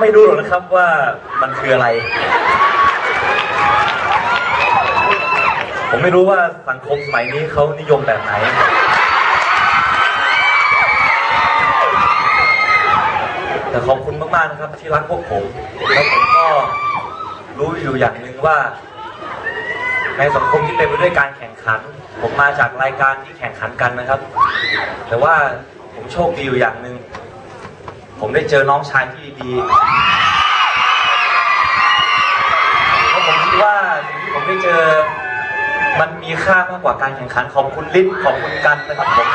ไม่รู้หรอกนะครับว่ามันคืออะไร ผมไม่รู้ว่าสังคมสมัยนี้เขานิยมแบบไหน แต่ขอบคุณมากๆนะครับที่รักพวกผม แล้วผมก็รู้อยู่อย่างหนึ่งว่า ในสังคมที่เต็มไปด้วยการแข่งขัน ผมมาจากรายการที่แข่งขันกันนะครับ แต่ว่าผมโชคดีอยู่อย่างหนึ่ง ผมได้เจอน้องชายที่ดีเพราะผมคิดว่าสิ่งที่ผมได้เจอ มันมีค่ามากกว่าการแข่งขันขอบคุณลิศขอบคุณกันนะครับผม